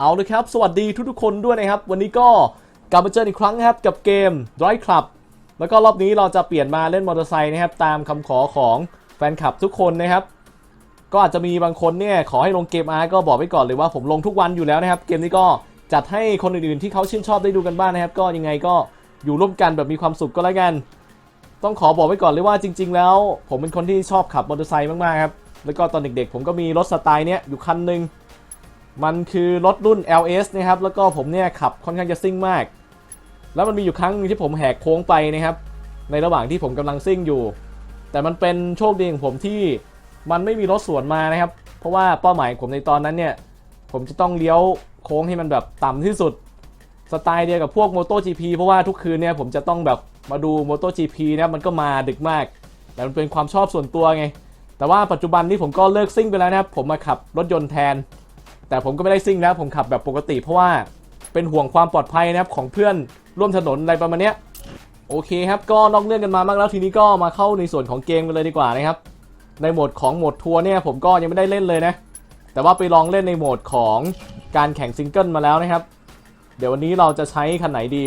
เอาเลยครับ สวัสดีทุกๆคนด้วยนะครับ วันนี้ก็กลับมาเจออีกครั้งครับกับเกม Drive Club แล้วก็รอบนี้เราจะเปลี่ยนมาเล่นมอเตอร์ไซค์นะครับ ตามคำขอของแฟนคลับทุกคนนะครับ ก็อาจจะมีบางคนเนี่ย ขอให้ลงเกมอาร์ก็บอกไว้ก่อนเลยว่าผมลงทุกวันอยู่แล้วนะครับ เกมนี้ก็จัดให้คนอื่นๆที่เขาชื่นชอบได้ดูกันบ้างนะครับ ก็ยังไงก็อยู่ร่วมกันแบบมีความสุขก็แล้วกัน ต้องขอบอกไว้ก่อนเลยว่าจริง ๆ แล้ว ผมเป็นคนที่ชอบขับมอเตอร์ไซค์มากๆครับแล้วก็ตอนเด็กๆ ผมก็มีรถสไตล์เนี้ยอยู่คันหนึ่ง มันคือรถรุ่น LS นะครับ แล้วก็ผมเนี่ยขับค่อนข้างจะซิ่งมาก แล้วมันมีอยู่ครั้งนึงที่ผมแหกโค้งไปนะครับ ในระหว่างที่ผมกำลังซิ่งอยู่ แต่มันเป็นโชคดีของผมที่มันไม่มีรถสวนมานะครับ เพราะว่าเป้าหมายของผมในตอนนั้นเนี่ย ผมจะต้องเลี้ยวโค้งให้มันแบบต่ำที่สุด สไตล์เดียวกับพวก MotoGP เพราะว่าทุกคืนเนี่ยผมจะต้องแบบมาดู MotoGP นะครับมันก็มาดึกมาก แต่มันเป็นความชอบส่วนตัวไง แต่ว่าปัจจุบันนี้ผมก็เลิกซิ่งไปแล้วนะครับ ผมมาขับรถยนต์แทน แต่ผมก็ไม่ได้ซิ่งแล้วผมขับแบบปกติ เพราะว่าเป็นห่วงความปลอดภัยนะครับของเพื่อนร่วมถนนอะไรประมาณนี้โอเคครับก็นอกเรื่องกันมามากแล้วทีนี้ก็มาเข้าในส่วนของเกมกันเลยดีกว่านะครับ ในโหมดของโหมดทัวร์เนี่ยผมก็ยังไม่ได้เล่นเลยนะ แต่ว่าไปลองเล่นในโหมดของการแข่งซิงเกิลมาแล้วนะครับ เดี๋ยววันนี้เราจะใช้คันไหนดี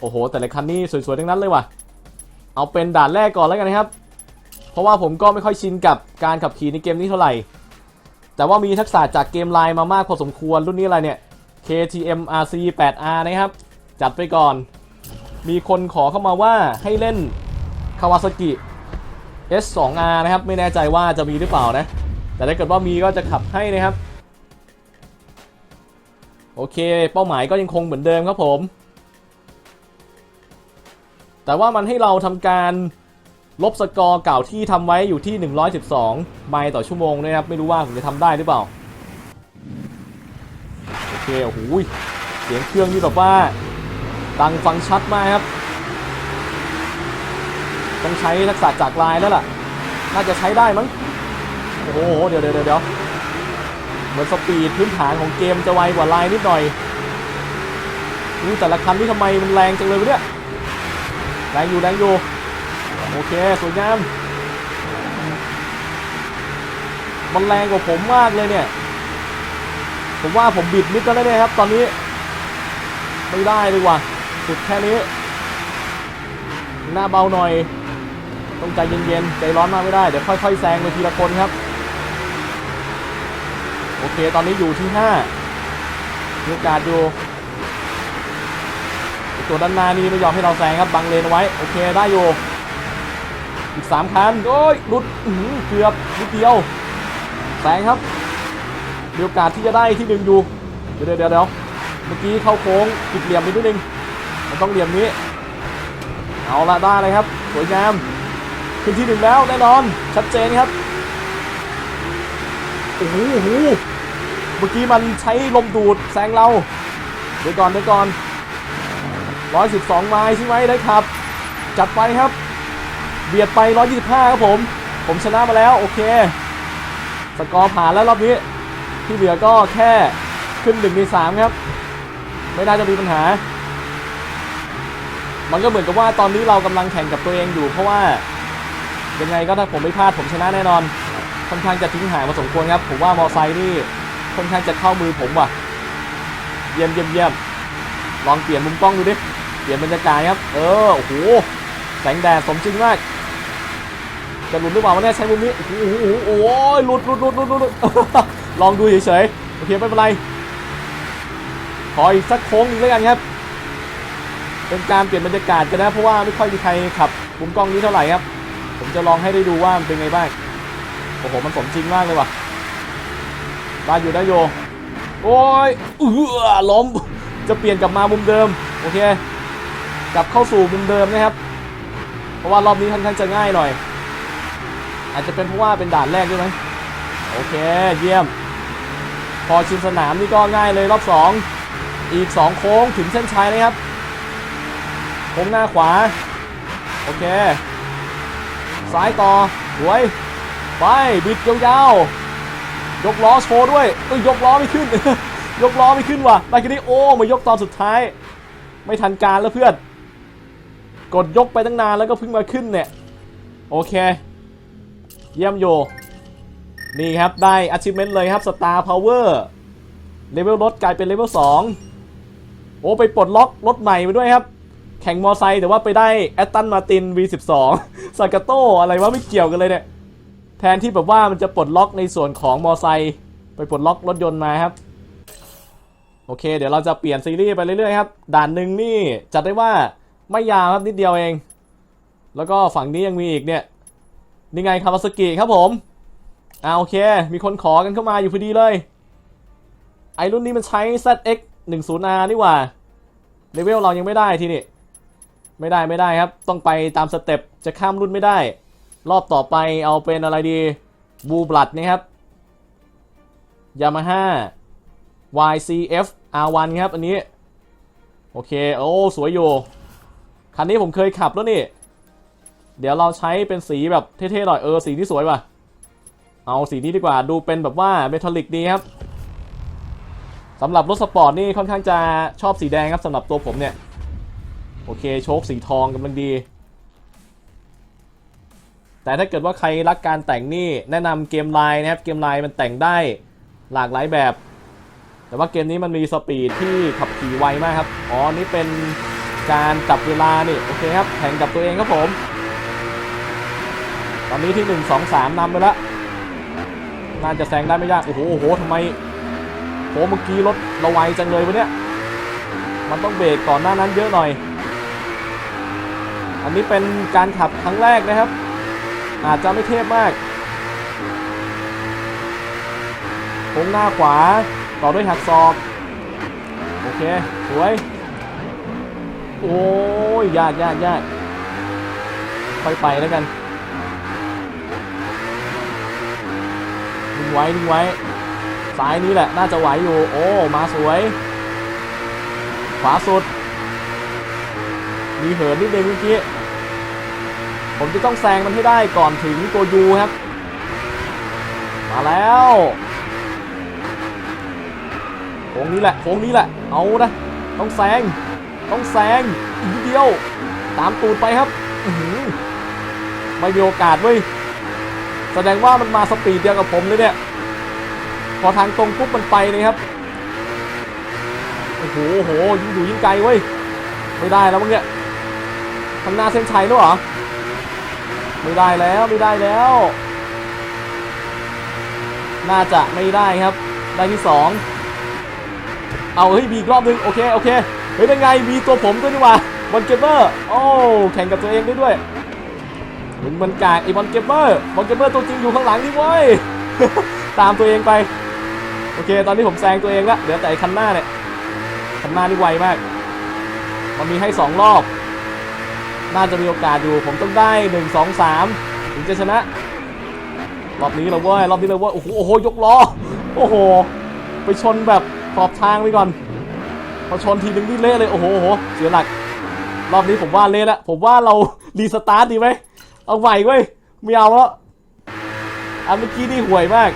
โอ้โห แต่ละคันนี่สวยๆทั้งนั้นเลยว่ะ เอาเป็นด่านแรกก่อนแล้วกันนะครับ เพราะว่าผมก็ไม่ค่อยชินกับการขับขี่ในเกมนี้เท่าไหร่ แต่ว่ามีทักษะจากเกมไลน์มามากพอสมควรรุ่นนี้อะไรเนี่ย KTM RC 8R นะครับ จัดไปก่อน มีคนขอเข้ามาว่าให้เล่น Kawasaki S2R นะครับ ไม่แน่ใจว่าจะมีหรือเปล่านะ แต่ถ้าเกิดว่ามีก็จะขับให้นะครับ โอเค เป้าหมายก็ยังคงเหมือนเดิมครับผม แต่ว่ามันให้เราทำการ ลบสกอร์เก่าที่ทำไว้อยู่ที่ 112 ไมล์ต่อชั่วโมงด้วยนะครับ ไม่รู้ว่าผมจะทำได้หรือเปล่า โอเค โอ้โหยเสียงเครื่องนี่แบบว่าดังฟังชัดมากครับ ต้องใช้ทักษะจากลายแล้วล่ะ น่าจะใช้ได้มั้ง โอ้โห เดี๋ยวเดี๋ยวเดี๋ยวเหมือนสปีดพื้นฐานของเกมจะไวกว่าลายนิดหน่อยนี่แต่ละคันนี่ทำไมมันแรงจังเลยวะเนี่ย แรงอยู่แรงอยู่ โอเค สวยงาม มันแรงกว่าผมมากเลยเนี่ย ผมว่าผมบิดนิดแล้วนะเนี่ยครับ ตอนนี้ ไม่ได้เลยว่ะ สุดแค่นี้ หน้าเบาหน่อย ต้องใจเย็นๆ ใจร้อนมากไม่ได้ เดี๋ยวค่อยๆแซงไปทีละคนครับ โอเค ตอนนี้อยู่ที่5มีโอกาสอยู่ตัวด้านหน้านี่ไม่ยอมให้เราแซงครับบังเลนไว้ โอเคได้อยู่ อีก3คันโอ้ยหลุดเกือบนิดเดียวแซงครับมีโอกาสที่จะได้ที่หนึ่งอยู่เดี๋ยวเดี๋ยวเดี๋ยวเมื่อกี้เข้าโค้งผิดเหลี่ยมไปนิดนึงมันต้องเหลี่ยมนี้ เอาละได้เลยครับ สวยงามขึ้นที่หนึ่งแล้วแน่นอนชัดเจนครับโอ้โหเมื่อกี้มันใช้ลมดูดแซงเราเดี๋ยวก่อนเดี๋ยวก่อน112ไมล์ใช่ไหมได้ครับ จัดไปครับ เบียดไป 125 ครับผม ผมชนะมาแล้ว โอเค สกอร์ผ่านแล้วรอบนี้ ที่เหลือก็แค่ขึ้น1ใน3ครับ ไม่น่าจะมีปัญหา มันก็เหมือนกับว่าตอนนี้เรากำลังแข่งกับตัวเองอยู่ เพราะว่ายังไงก็ถ้าผมไม่พลาดผมชนะแน่นอน ค่อนข้างจะทิ้งหางพอสมควรครับ ผมว่ามอไซค์นี่ค่อนข้างจะเข้ามือผมว่ะ เยี่ยมเยี่ยมเยี่ยมลองเปลี่ยนมุมกล้องดูดิ เปลี่ยนบรรยากาศครับ เออ โอ้โห แสงแดดสมจริงมาก จะหลุดหรือเปล่าเนี่ยใช้มุมนี้ โอ้โหโอ้โหลุดหลุดหลุดหลุดหลุดลองดูเฉยๆโอเคไม่เป็นไร ขออีกสักโค้งนึงแล้วกันครับ เป็นการเปลี่ยนบรรยากาศกันนะ เพราะว่าไม่ค่อยมีใครขับมุมกล้องนี้เท่าไหร่ครับ ผมจะลองให้ได้ดูว่ามันเป็นไงบ้าง โอ้โห มันสมจริงมากเลยว่ะได้อยู่ได้อยู่โอ้ยเออล้ม จะเปลี่ยนกลับมามุมเดิม โอเค กลับเข้าสู่มุมเดิมนะครับ เพราะว่ารอบนี้ค่อนข้างจะง่ายหน่อย อาจจะเป็นเพราะว่าเป็นด่านแรกด้วยไหมโอเคเยี่ยม พอชินสนามนี่ก็ง่ายเลยรอบ 2 อีก 2 โค้งถึงเส้นชัยเลยครับโค้งหน้าขวา โอเค ซ้ายต่อสวยไปบิดยาวๆ ยกล้อโชว์ด้วยเอ้ยยกล้อไม่ขึ้น ยกล้อไม่ขึ้นว่ะได้แค่นี้โอ้มายกตอนสุดท้าย ไม่ทันการแล้วเพื่อน กดยกไปตั้งนานแล้วก็เพิ่งมาขึ้นเนี่ย โอเค เยี่ยมโย นี่ครับ ได้ achievement เลยครับ Star Power เลเวลรถกลายเป็นเลเวล2โอ้ไปปลดล็อกรถใหม่มาด้วยครับ แข่งมอไซค์แต่ว่าไปได้แอตตันมาติน V12 ซากาโตอะไรวะไม่เกี่ยวกันเลยเนี่ย แทนที่แบบว่ามันจะปลดล็อกในส่วนของมอไซค์ไปปลดล็อกรถยนต์มาครับ โอเค เดี๋ยวเราจะเปลี่ยนซีรีส์ไปเรื่อยๆครับ ด่านหนึ่งนี่จัดได้ว่าไม่ยาวครับนิดเดียวเอง แล้วก็ฝั่งนี้ยังมีอีกเนี่ย นี่ไงคาวาซากิครับผมอ่าโอเค มีคนขอกันเข้ามาอยู่พอดีเลย ไอรุ่นนี้มันใช้ ZX 10R นี่หว่าเลเวลเรายังไม่ได้ทีนี่ไม่ได้ไม่ได้ครับ ต้องไปตามสเต็ปจะข้ามรุ่นไม่ได้ รอบต่อไปเอาเป็นอะไรดีบูบลัดนะครับ Yamaha YCF R1 ครับ อันนี้ โอเค โอ้ สวยอยู่ คันนี้ผมเคยขับแล้วนี่ เดี๋ยวเราใช้เป็นสีแบบเท่ๆหน่อยเออสีที่สวยว่ะ เอาสีนี้ดีกว่าดูเป็นแบบว่าเมทัลลิกดีครับสำหรับรถสปอร์ตนี่ค่อนข้างจะชอบสีแดงครับสำหรับตัวผมเนี่ย โอเคโชคสีทองกำลังดี แต่ถ้าเกิดว่าใครรักการแต่งนี่แนะนำเกมไลน์นะครับเกมไลน์มันแต่งได้หลากหลายแบบ แต่ว่าเกมนี้มันมีสปีดที่ขับขี่ไวมากครับ อ๋อนี่เป็นการจับเวลานี่โอเคครับแข่งกับตัวเองครับผม ตอนนี้ที่ 1 2 3นำไปแล้วน่าจะแซงได้ไม่ยาก โอ้โหโอ้โหทำไมโหเมื่อกี้รถเราไวจังเลยวะเนี่ย มันต้องเบรกก่อนหน้านั้นเยอะหน่อย อันนี้เป็นการขับครั้งแรกนะครับ อาจจะไม่เทพมากโค้งหน้าขวาต่อด้วยหักศอก โอเค สวย โอ้ยยากยากยากค่อยไปแล้วกัน งไว้ดึงไว้ซ้ายนี้แหละน่าจะไหวอยู่ โอ้ มาสวย ขวาสุด มีเหินนิดนึงเมื่อกี้ ผมจะต้องแซงมันให้ได้ก่อนถึงตัวยูครับ มาแล้วโค้งนี้แหละโค้งนี้แหละ เอานะต้องแซง ต้องแซงอีกเดียว ตามตูดไปครับ ไม่มีโอกาสเว้ย แสดงว่ามันมาสปีดเดียวกับผมเลยเนี่ย พอทางตรงปุ๊บมันไปเลยครับ โอ้โหโอ้โหยิ่งอยู่ยิ่งไกลเว้ย ไม่ได้แล้วมึงเนี่ยข้างหน้าเส้นชัยแล้วเหรอ ไม่ได้แล้วไม่ได้แล้ว น่าจะไม่ได้ครับ ได้ที่สองเอาเฮ้ยมีกรอบนึงโอเคโอเค เฮ้ยเป็นไงมีตัวผมด้วยนี่ว่าบอลเกมเมอร์ โอ้แข่งกับตัวเองได้ด้วย มึงมันกากไอ้บอลเกมเมอร์บอลเกมเมอร์ตัวจริงอยู่ข้างหลังนี่เว้ยตามตัวเองไป โอเค ตอนนี้ผมแซงตัวเองละเหลือแต่ไอคันหน้าเนี่ยคันหน้านี่ไวมาก มันมีให้สองรอบ น่าจะมีโอกาสอยู่ผมต้องได้ 1 2 3 ถึงจะชนะ รอบนี้เราเว้ยรอบนี้เราเว้ยโอ้โหโอ้โหยกล้อโอ้โห ไปชนแบบขอบทางไปก่อนพอชนทีนึงนี่เละเลยโอ้โหโอ้โหเสียหลัก รอบนี้ผมว่าเละแล้วผมว่าเรารีสตาร์ทดีไหม เอาใหม่เว้ยไม่เอาแล้วอันเมื่อกี้นี่ห่วยมาก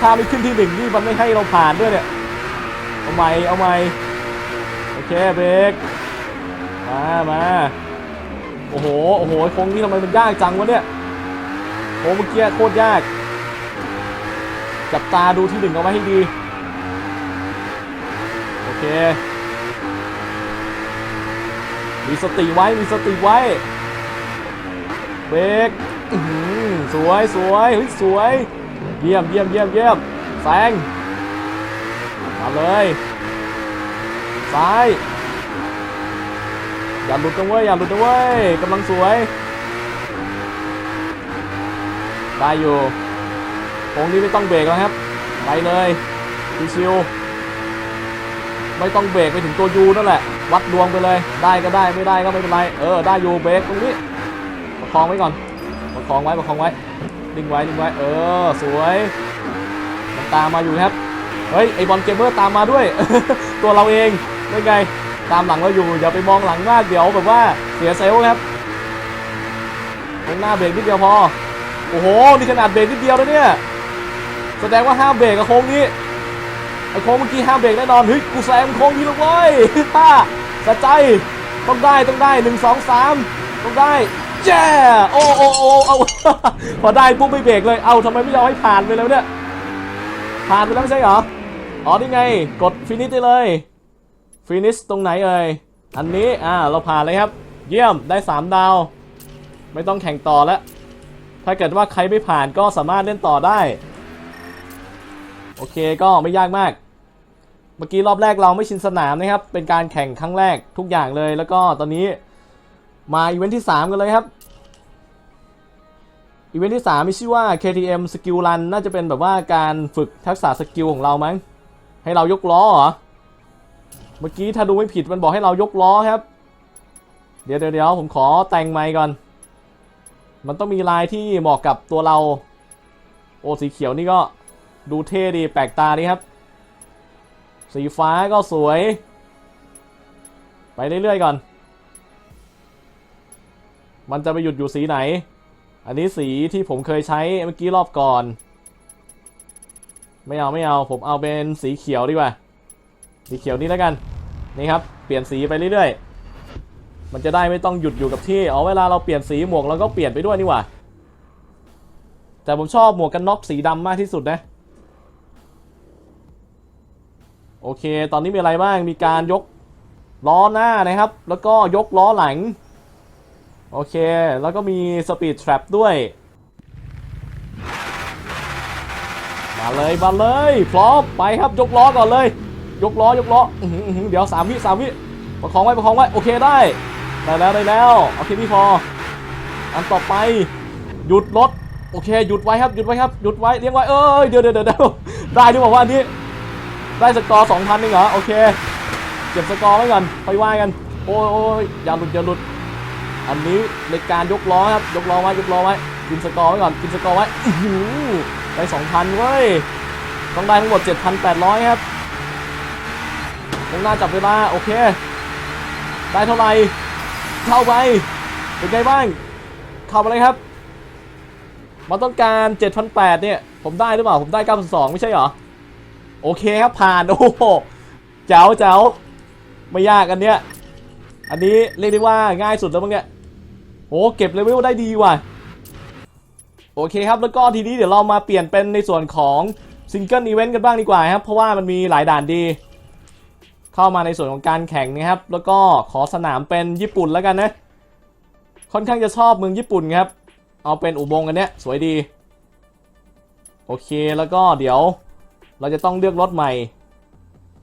ถ้าไม่ขึ้นที่หนึ่งนี่มันไม่ให้เราผ่านด้วยเนี่ย เอาใหม่ เอาใหม่ โอเคเบรก มามาโอ้โห โอ้โหโค้งนี้ทำไมมันยากจังวะเนี่ยโค้งเมื่อกี้โคตรยาก จับตาดูที่หนึ่งเอาไว้ให้ดี โอเค มีสติไว้ มีสติไว้ เบรกสวยสวยเฮ้ยสวย เยี่ยมเยี่ยมเยี่ยมเยี่ยมแซงมาเลยซ้ายอย่าหลุดนะเว้ยอย่าหลุดนะเว้ยกำลังสวยได้อยู่โค้งนี้ไม่ต้องเบรกแล้วครับ ไปเลยชิวๆไม่ต้องเบรกไปถึงตัวยูนั่นแหละ วัดดวงไปเลย ได้ก็ได้ไม่ได้ก็ไม่เป็นไร เออ ได้อยู่เบรกตรงนี้ คองไว้ก่อนประคองไว้ประคองไว้ดึงไว้ดึงไว้เออสวยมันตามมาอยู่ครับเฮ้ยไอบอลเกมเมอร์ตามมาด้วย ตัวเราเองได้ไงตามหลังเราอยู่อย่าไปมองหลังมากเดี๋ยวแบบว่าเสียเซลครับตรงหน้าเบรกนิดเดียวพอโอ้โหนี่ขนาดเบรกนิดเดียวแล้วเนี่ยแสดงว่าห้ามเบรกกับโค้งนี้ไอโค้งเมื่อกี้ห้ามเบรกแน่นอนเฮ้ยกูแซงโค้งนี้ล้วเว้ยป้าสะใจต้องได้ต้องได้หนึ่งสองสามต้องได้ แจ้โอ้โอ้โอ้เอาพอได้ปุ๊บไม่เบรกเลย เอาทำไมไม่ยอมให้ผ่านไปแล้วเนี่ย ผ่านไปแล้วไม่ใช่เหรอ อ๋อนี่ไง กดฟินิชได้เลยฟินิชตรงไหนเอ่ย อันนี้ อ่า เราผ่านเลยครับ เยี่ยม ได้ 3 ดาว ไม่ต้องแข่งต่อแล้ว ถ้าเกิดว่าใครไม่ผ่านก็สามารถเล่นต่อได้ โอเค ก็ไม่ยากมาก เมื่อกี้รอบแรกเราไม่ชินสนามนะครับ เป็นการแข่งครั้งแรกทุกอย่างเลย แล้วก็ตอนนี้มาอีเวนท์ที่ 3 กันเลยครับ อีเวนท์ที่3มีชื่อว่า KTM Skill Run น่าจะเป็นแบบว่าการฝึกทักษะสกิลของเรามั้ง ให้เรายกล้อเหรอ เมื่อกี้ถ้าดูไม่ผิดมันบอกให้เรายกล้อครับ เดี๋ยวเดี๋ยวผมขอแต่งไมค์ก่อน มันต้องมีลายที่เหมาะกับตัวเรา โอสีเขียวนี่ก็ดูเท่ดีแปลกตาดีครับ สีฟ้าก็สวย ไปเรื่อยๆก่อน มันจะไปหยุดอยู่สีไหน อันนี้สีที่ผมเคยใช้เมื่อกี้รอบก่อน ไม่เอาไม่เอาผมเอาเป็นสีเขียวดีกว่า สีเขียวนี่แล้วกัน นี่ครับ เปลี่ยนสีไปเรื่อยๆ มันจะได้ไม่ต้องหยุดอยู่กับที่ เอาเวลาเราเปลี่ยนสีหมวกเราก็เปลี่ยนไปด้วยนี่หว่า แต่ผมชอบหมวกกันน็อกสีดำมากที่สุดนะ โอเค ตอนนี้มีอะไรบ้าง มีการยกล้อหน้านะครับ แล้วก็ยกล้อหลัง โอเค แล้วก็มีสปีดแทร็ด้วย มาเลย มาเลย พร้อม ไปครับ ยกล้อก่อนเลย ยกล้อ ยกล้อออเดี๋ยวสามวิสามวิ ประคองไว้ ประคองไว้ โอเคได้ ได้แล้ว ได้แล้ว โอเคนี่พอ อันต่อไป หยุดรถ โอเค หยุดไว้ครับ หยุดไว้ครับ หยุดไว้ เลี้ยงไว้ เอ้ย เดี๋ยวเดี๋ยวเดี๋ยวได้ด้วยบอกว่าอันนี้ ได้สกอร์2,000เองเหรอ โอเค เก็บสกอร์ไว้ก่อนไปว่ากัน โอ้ยอย่าหลุด อย่าหลุด อันนี้ในการยกล้อครับยกล้อไว้ยกล้อไว้กินสกอร์ไว้ก่อนกินสกอร์ไว้อื้อหือได้2,000เว้ยต้องได้ทั้งหมด 7,800 ครับตรงหน้าจับเวลาโอเค ได้เท่าไหร่เข้าไปเป็นไงบ้างเข้ามาเลยครับมันต้องการ 7,800 เนี่ย ผมได้หรือเปล่า ผมได้ 9,200ไม่ใช่เหรอ โอเคครับ ผ่าน โอ้โห เจ๋วเจ๋วไม่ยากอันเนี้ย อันนี้เรียกได้ว่าง่ายสุดแล้วมั้งเนี่ย โอ้เก็บเลเวลได้ดีว่ะโอเคครับแล้วก็ทีนี้เดี๋ยวเรามาเปลี่ยนเป็นในส่วนของซิงเกิลอีเวนต์กันบ้างดีกว่าครับ เพราะว่ามันมีหลายด่านดี เข้ามาในส่วนของการแข่งนะครับ แล้วก็ขอสนามเป็นญี่ปุ่นแล้วกันนะ ค่อนข้างจะชอบเมืองญี่ปุ่นครับ เอาเป็นอุโมงค์อันเนี้ยสวยดี โอเคแล้วก็เดี๋ยวเราจะต้องเลือกรถใหม่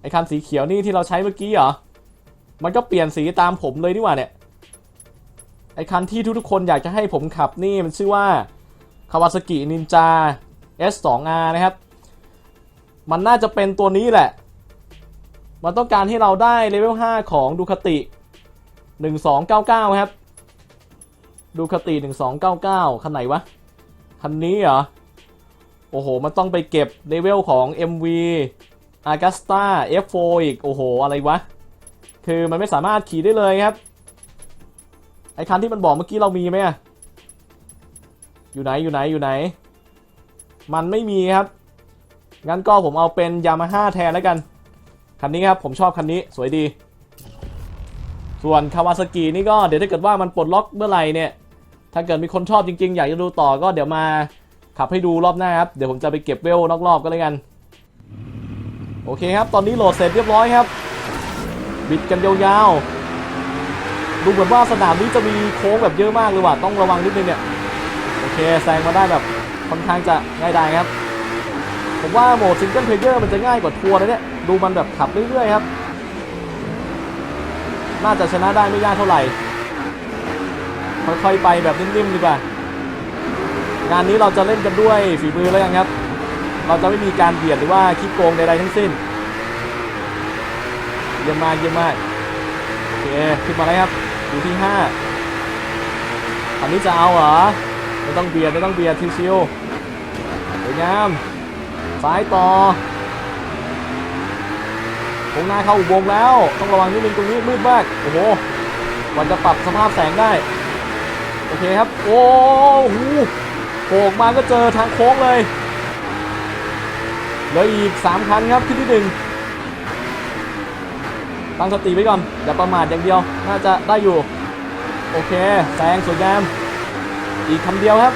ไอ้คันสีเขียวนี่ที่เราใช้เมื่อกี้เหรอมันก็เปลี่ยนสีตามผมเลยนี่หว่าเนี่ย ไอคันที่ทุกๆคนอยากจะให้ผมขับนี่มันชื่อว่า Kawasaki Ninja S2R นะครับ มันน่าจะเป็นตัวนี้แหละ มันต้องการให้เราได้เลเวล 5 ของดูคติ 1299 ครับ ดูคติ 1299 คันไหนวะ คันนี้เหรอ โอ้โห มันต้องไปเก็บเลเวลของ MV Agusta F4 อีก โอ้โห อะไรวะ คือมันไม่สามารถขี่ได้เลยครับ ไอคันที่มันบอกเมื่อกี้เรามีไหมอะอยู่ไหนอยู่ไหนอยู่ไหน มันไม่มีครับ งั้นก็ผมเอาเป็น Yamaha แทนแล้วกัน คันนี้ครับ ผมชอบคันนี้สวยดี ส่วนคาวาซากินี่ก็เดี๋ยวถ้าเกิดว่ามันปลดล็อกเมื่อไหร่เนี่ย ถ้าเกิดมีคนชอบจริงๆ อยากจะดูต่อก็เดี๋ยวมาขับให้ดูรอบหน้าครับ เดี๋ยวผมจะไปเก็บเวลนอกรอบก็เลยกัน โอเคครับ ตอนนี้โหลดเสร็จเรียบร้อยครับ บิดกันยาวๆ ดูเหมือนว่าสนามนี้จะมีโค้งแบบเยอะมากเลยว่ะต้องระวังนิดนึงเนี่ยโอเคแซงมาได้แบบค่อนข้างจะง่ายดายครับ ผมว่าโหมดซิงเกิลเพลเยอร์มันจะง่ายกว่าทัวร์นะเนี่ยดูมันแบบขับเรื่อยๆครับน่าจะชนะได้ไม่ยากเท่าไหร่ค่อยๆไปแบบนิ่มๆดีกว่างานนี้เราจะเล่นกันด้วยฝีมือแล้วกันครับ เราจะไม่มีการเบียดหรือว่าขี้โกงใดๆทั้งสิ้นเยี่ยมมากเยี่ยมมากโอเคขึ้นมาแล้วครับ อยู่ที่5อันนี้จะเอาเหรอ ไม่ต้องเบียดไม่ต้องเบียดชิวๆสวยงามซ้ายต่อวงหน้าเข้าอุโมงค์แล้ว ต้องระวังนิดนึงตรงนี้มืดมาก โอ้โหวันจะปรับสภาพแสงได้ โอเคครับ โอ้โหโผล่มาก็เจอทางโค้งเลย เหลืออีก 3 คันครับที่ที่หนึ่ง ตั้งสติไว้ก่อนอย่าประมาทอย่างเดียว น่าจะได้อยู่ โอเคแซงสวยงาม อีกคันเดียวครับ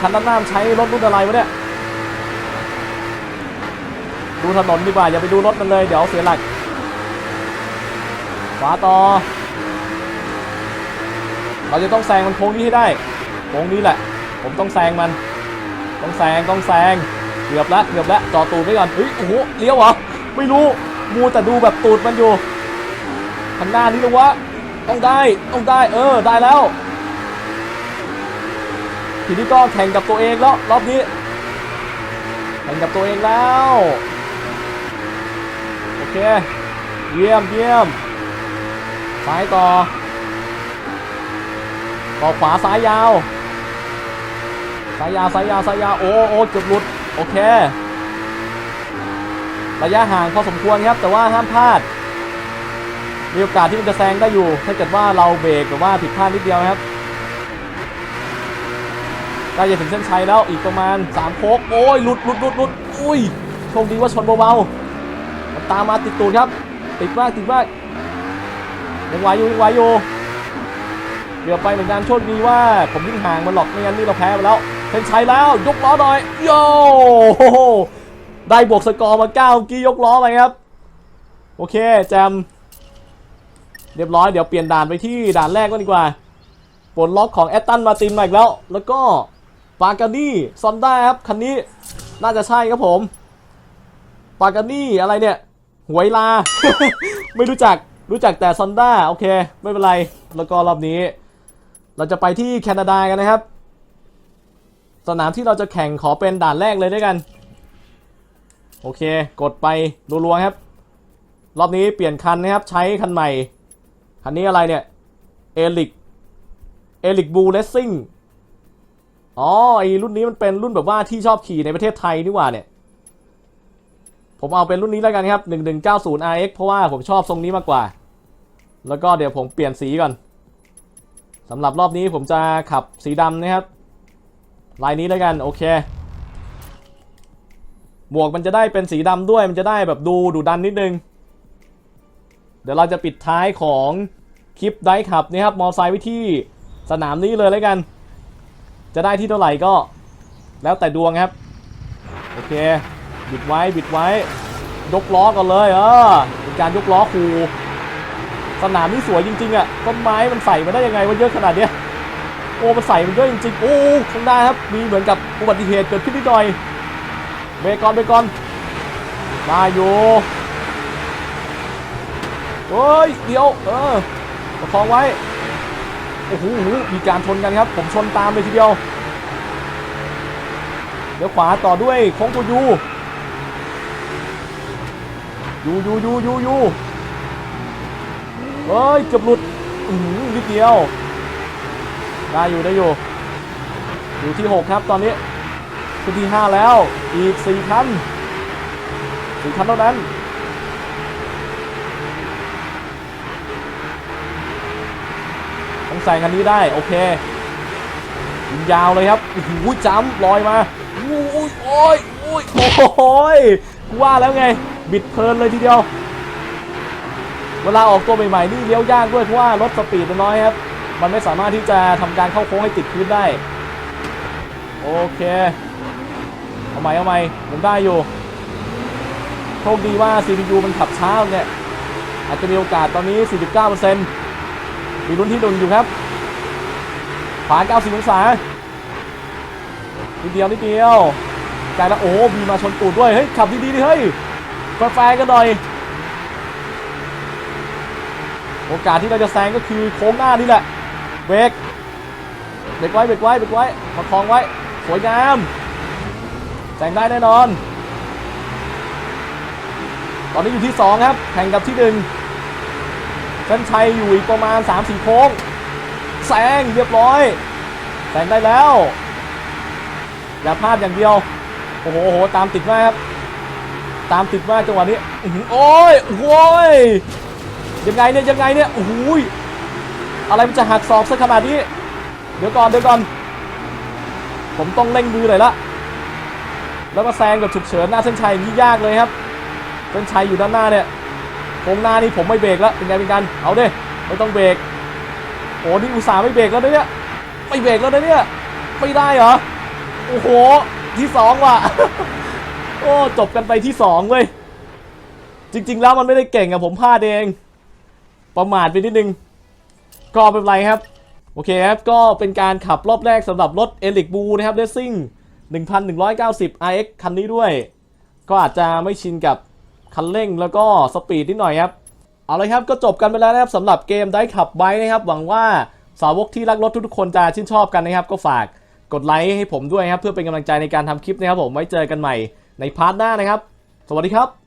คันด้านหน้าใช้รถรุ่นอะไรวะเนี่ย ดูถนนดีกว่า อย่าไปดูรถมันเลย เดี๋ยวเสียหลัก ขวาต่อ เราจะต้องแซงมันโค้งนี้ให้ได้ โค้งนี้แหละ ผมต้องแซงมัน ต้องแซง ต้องแซง เกือบละ เกือบละ จอตูดไว้ก่อนเฮ้ย โอ้โห เลี้ยวเหรอ ไม่รู้ มูแต่ดูแบบตูดมันอยู่ข้างหน้านี้นะวะต้องได้ต้องได้เออได้แล้ว ทีนี้ก็แข่งกับตัวเองแล้วรอบนี้ แข่งกับตัวเองแล้ว โอเค เยี่ยมเยี่ยมซ้ายต่อต่อขวาซ้ายยาวซ้ายยาวซ้ายยาวซ้ายยาวโอ้โอ้เกือบหลุด โอเค ระยะห่างพอสมควรครับ แต่ว่าห้ามพลาด มีโอกาสที่มันจะแซงได้อยู่ ถ้าเกิดว่าเราเบรกหรือว่าผิดพลาดนิดเดียวครับใกล้จะถึงเส้นชัยแล้วอีกประมาณ3โค้งโอ้ยหลุดหลุดหลุดหลุดอุ้ยโชคดีว่าชนเบาๆมันตามมาติดตูดครับ ติดมากติดมากยังไหวอยู่ยังไหวอยู่เกือบไปเหมือนกันโชคดีว่าผมยิ่งห่างมันหรอกไม่งั้นนี่เราแพ้ไปแล้วเส้นชัยแล้วยกล้อหน่อยโย่ ได้บวกสกอร์มา9เมื่อกี้ยกล้อไปครับ โอเคแจม เรียบร้อยเดี๋ยวเปลี่ยนด่านไปที่ด่านแรกก็ดีกว่าปลดล็อกของแอตตันมาตินมาอีกแล้ว แล้วก็ปากานี่ซอนด้าครับ คันนี้น่าจะใช่ครับผมปากานี่อะไรเนี่ยหวยลา ไม่รู้จักรู้จักแต่ซอนด้าโอเค ไม่เป็นไร แล้วก็รอบนี้ เราจะไปที่แคนาดากันนะครับ สนามที่เราจะแข่งขอเป็นด่านแรกเลยด้วยกัน โอเค กดไปรัวๆครับ รอบนี้เปลี่ยนคันนะครับ ใช้คันใหม่ คันนี้อะไรเนี่ย เอลิก เอลิกบูเลสซิ่ง อ๋อ ไอรุ่นนี้มันเป็นรุ่นแบบว่าที่ชอบขี่ในประเทศไทยนี่หว่าเนี่ย ผมเอาเป็นรุ่นนี้แล้วกันครับ 1190 RX เพราะว่าผมชอบทรงนี้มากกว่า แล้วก็เดี๋ยวผมเปลี่ยนสีก่อนสำหรับรอบนี้ผมจะขับสีดำนะครับ ลายนี้แล้วกัน โอเค หมวกมันจะได้เป็นสีดำด้วยมันจะได้แบบดูดูดันนิดนึง เดี๋ยวเราจะปิดท้ายของคลิปได้ขับนะครับมอไซค์ไว้ที่สนามนี้เลยแล้วกัน จะได้ที่เท่าไหร่ก็ แล้วแต่ดวงครับ โอเค บิดไว้บิดไว้ ยกล้อก่อนเลยเออเป็นการยกล้อคูสนามนี่สวยจริงๆอะต้นไม้มันใส่มาได้ยังไงว่าเยอะขนาดเนี้ยโอ้มันใส่มันเยอะจริงๆโอ้ข้างหน้าครับมีเหมือนกับอุบัติเหตุเกิดขึ้นนิดหน่อย เบรกก่อนเบรกก่อนมาอยู่เฮ้ยเดี๋ยวเออประคองไว้โอ้โหมีการชนกันครับ ผมชนตามเลยทีเดียวเดี๋ยวขวาต่อด้วยโค้งตัวยูยูยูยูยูยูเฮ้ยเกือบหลุดอือหือนิดเดียว ได้อยู่ได้อยู่อยู่ที่ 6 ครับตอนนี้ ขึ้นที่ 5 แล้ว อีก4คัน4คันเท่านั้น ต้องแซงคันนี้ได้ โอเคยิงยาวเลยครับโอ้โหจ้ำลอยมาโอ้ยโอ้ยโอ้ยโอ้ยว่าแล้วไง บิดเพลินเลยทีเดียว เวลาออกตัวใหม่ๆนี่เลี้ยวยากด้วยเพราะว่ารถสปีดน้อยครับมันไม่สามารถที่จะทำการเข้าโค้งให้ติดพื้นได้ โอเค เอาใหม่เอาใหม่ผมได้อยู่ โชคดีว่า CPU มันขับช้าเนี่ยอาจจะมีโอกาสตอนนี้ 49%มีรุ่นที่ดุนอยู่ครับขวา90องศานิดเดียวนิดเดียวกลแล้วโอ้มีมาชนตูดด้วย เฮ้ย ขับดีๆดิเฮ้ยแฟร์กันหน่อย โอกาสที่เราจะแซงก็คือโค้งหน้านี่แหละ เบรก เบรกไว้ เบรกไว้ เบรกไว้ประคองไว้ สวยงาม แซงได้แน่นอน ตอนนี้อยู่ที่ 2 ครับแข่งกับที่1เส้นชัยอยู่อีกประมาณ 3-4โค้งแซงเรียบร้อยแซงได้แล้ว อย่าพลาดอย่างเดียว โอ้โหโหตามติดมากครับ ตามติดมากจังหวะนี้โอ้ยโอ้ยยังไงเนี่ยยังไงเนี่ยโอ้ยอะไรมันจะหักศอกซะขนาดนี้ เดี๋ยวก่อนเดี๋ยวก่อน ผมต้องเร่งมือหน่อยละ แล้วมาแซงแบบฉุกเฉินหน้าเส้นชัยอย่างนี่ยากเลยครับเส้นชัยอยู่ด้านหน้าเนี่ยโค้งหน้านี่ผมไม่เบรกแล้วเป็นไงเป็นกันเอาเด้ไม่ต้องเบรกโอ้นี่อุตส่าห์ไม่เบรกแล้วนะเนี่ยไม่เบรกแล้วนะเนี่ยไม่ได้เหรอโอ้โหที่สองว่ะโอ้จบกันไปที่สองเว้ยจริง ๆ แล้วมันไม่ได้เก่งอะผมพลาดเองประมาทไปนิดนึงก็เป็นไรครับ โอเคครับ ก็เป็นการขับรอบแรกสำหรับรถ e l i c b u นะครับ Racing 1190 RX คันนี้ด้วย ก็อาจจะไม่ชินกับคันเร่งแล้วก็สปีดนิดหน่อยครับ เอาเลยครับก็จบกันไปแล้วนะครับสำหรับเกมได้ขับไบนะครับ หวังว่าสาวกที่รักรถทุกๆคนจะชื่นชอบกันนะครับ ก็ฝากกดไลค์ให้ผมด้วยครับ เพื่อเป็นกำลังใจในการทำคลิปนะครับผมไว้เจอกันใหม่ในพาร์ทหน้านะครับ สวัสดีครับ